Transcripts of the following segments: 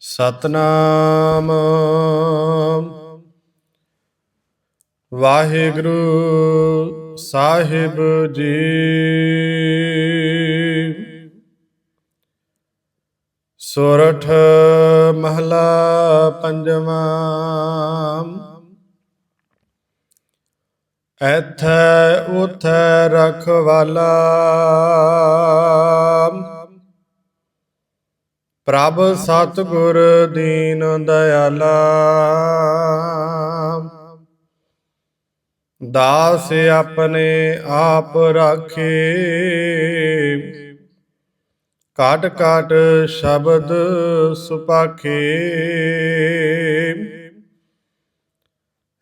ਸਤਨਾਮ। ਵਾਹਿਗੁਰੂ ਸਾਹਿਬ ਜੀ। ਸੋਰਠ ਮਹਲਾ ਪੰਜਵਾਂ। ਐਥੈ ਉਥੈ ਰਖਵਾਲਾ। ਪ੍ਰਭ ਸਤਿਗੁਰ ਦੀਨ ਦਇਆਲਾ। ਦਾਸ ਆਪਣੇ ਆਪ ਰਾਖੇ। ਕਾਟ ਕਾਟ ਸ਼ਬਦ ਸੁਪਾਖੇ।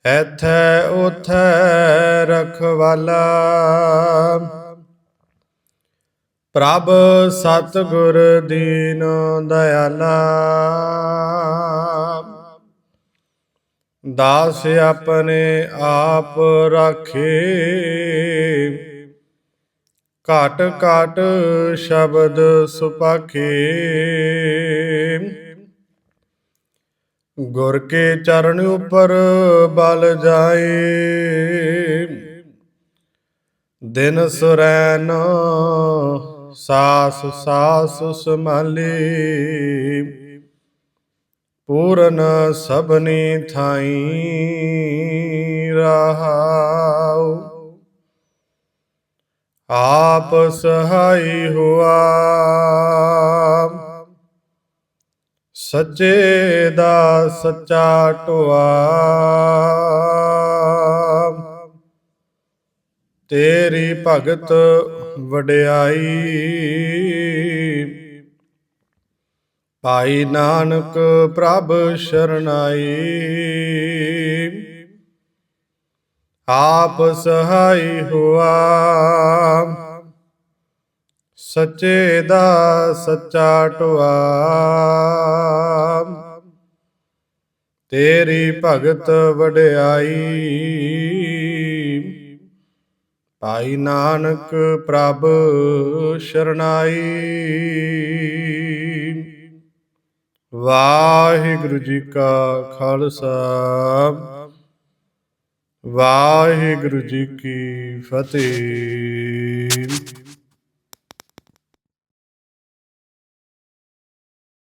ਐਥੈ ਉਥੈ ਰਖਵਾਲਾ। ਪ੍ਰਭ ਸਤਗੁਰ ਦੀਨ ਦਇਆਲਾ। ਦਾਸ ਆਪਣੇ ਆਪ ਰਾਖੇ। ਘਟ ਘਟ ਸ਼ਬਦ ਸੁਪਾਖੇ। ਗੁਰ ਕੇ ਚਰਨ ਉਪਰ ਬਲ ਜਾਏ। ਦਿਨ ਸੁਰੈਨ ਸਾਸ ਸਾਸ ਸਮਾਲੇ। ਪੂਰਨ ਸਭਨੀ ਥਾਈ ਰਹਾਉ। ਆਪ ਸਹਾਈ ਹੁਆ। ਸੱਚੇ ਦਾ ਸੱਚਾ ਟੋਆ। ਤੇਰੀ ਭਗਤ ਵਡਿਆਈ। ਭਾਈ ਨਾਨਕ ਪ੍ਰਭ ਸ਼ਰਨਾਈ। ਆਪ ਸਹਾਈ ਹੁਆ। ਸੱਚੇ ਦਾ ਸੱਚਾ ਟੋਆ ਤੇਰੀ ਭਗਤ ਵਡਿਆਈ। ਭਾਈ ਨਾਨਕ ਪ੍ਰਭ ਸ਼ਰਨਾਈ। ਵਾਹਿਗੁਰੂ ਜੀ ਕਾ ਖਾਲਸਾ। ਵਾਹਿਗੁਰੂ ਜੀ ਕੀ ਫਤਿਹ।